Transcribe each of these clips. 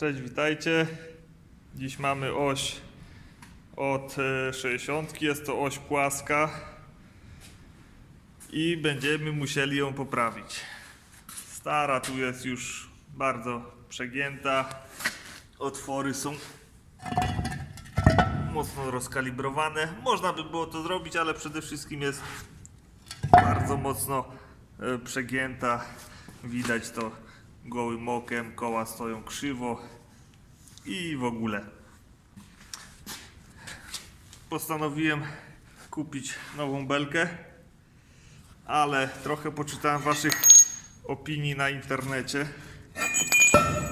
Cześć, witajcie. Dziś mamy oś od e, 60. Jest to oś płaska i będziemy musieli ją poprawić. Stara tu jest już bardzo przegięta. Otwory są mocno rozkalibrowane. Można by było to zrobić, ale przede wszystkim jest bardzo mocno e, przegięta. Widać to gołym okiem, koła stoją krzywo i w ogóle. Postanowiłem kupić nową belkę, ale trochę poczytałem Waszych opinii na internecie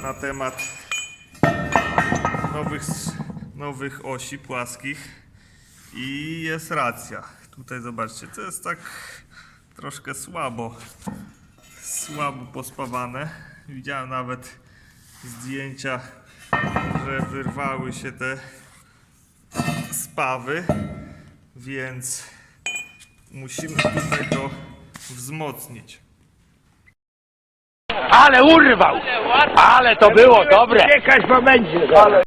na temat nowych, nowych osi płaskich i jest racja. Tutaj zobaczcie, to jest tak troszkę słabo słabo pospawane. Widziałem nawet zdjęcia, że wyrwały się te spawy, więc musimy tutaj to wzmocnić. Ale urwał! Ale to było dobre! Jakaś bo będzie! Ale...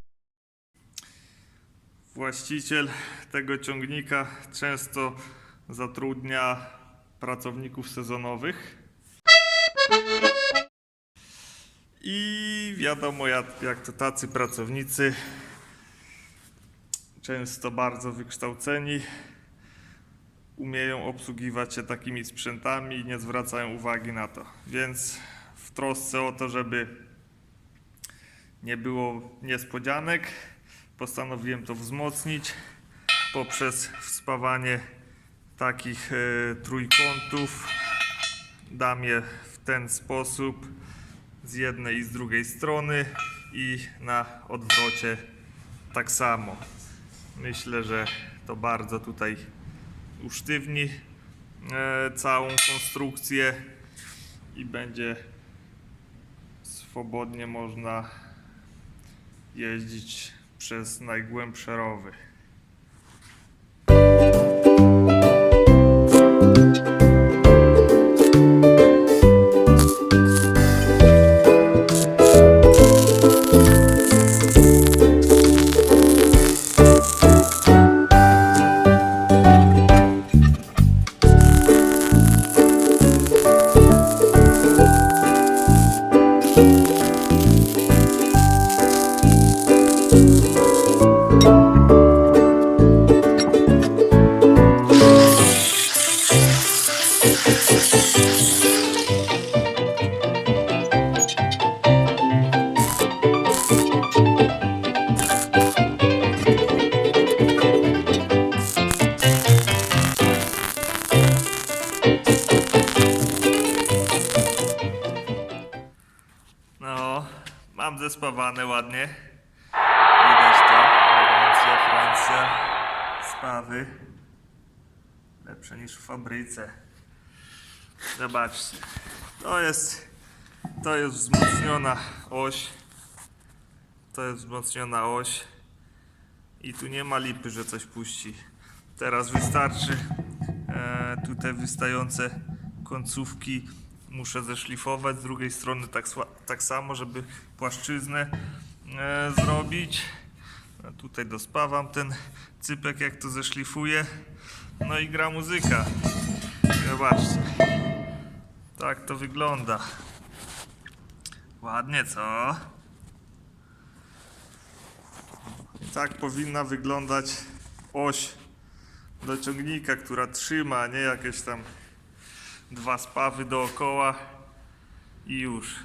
Właściciel tego ciągnika często zatrudnia pracowników sezonowych. Wiadomo, jak, to tacy pracownicy, często bardzo wykształceni, umieją obsługiwać się takimi sprzętami i nie zwracają uwagi na to. Więc w trosce o to, żeby nie było niespodzianek, postanowiłem to wzmocnić poprzez wspawanie takich e, trójkątów. Dam je w ten sposób z jednej i z drugiej strony i na odwrocie tak samo. Myślę, że to bardzo tutaj usztywni e, całą konstrukcję i będzie swobodnie można jeździć przez najgłębsze rowy. No, mam zespawane ładnie. Widać to. Elegancja, Francja. Spawy. Lepsze niż w fabryce. Zobaczcie. To jest, to jest wzmocniona oś. To jest wzmocniona oś. I tu nie ma lipy, że coś puści. Teraz wystarczy e, wystające końcówki muszę zeszlifować. Z drugiej strony tak, tak samo, żeby płaszczyznę e, zrobić. A tutaj dospawam ten cypek, jak to zeszlifuję. No i gra muzyka. Zobaczcie. Tak to wygląda. Ładnie, co? Tak powinna wyglądać oś do ciągnika, która trzyma, nie jakieś tam dwa spawy dookoła i już.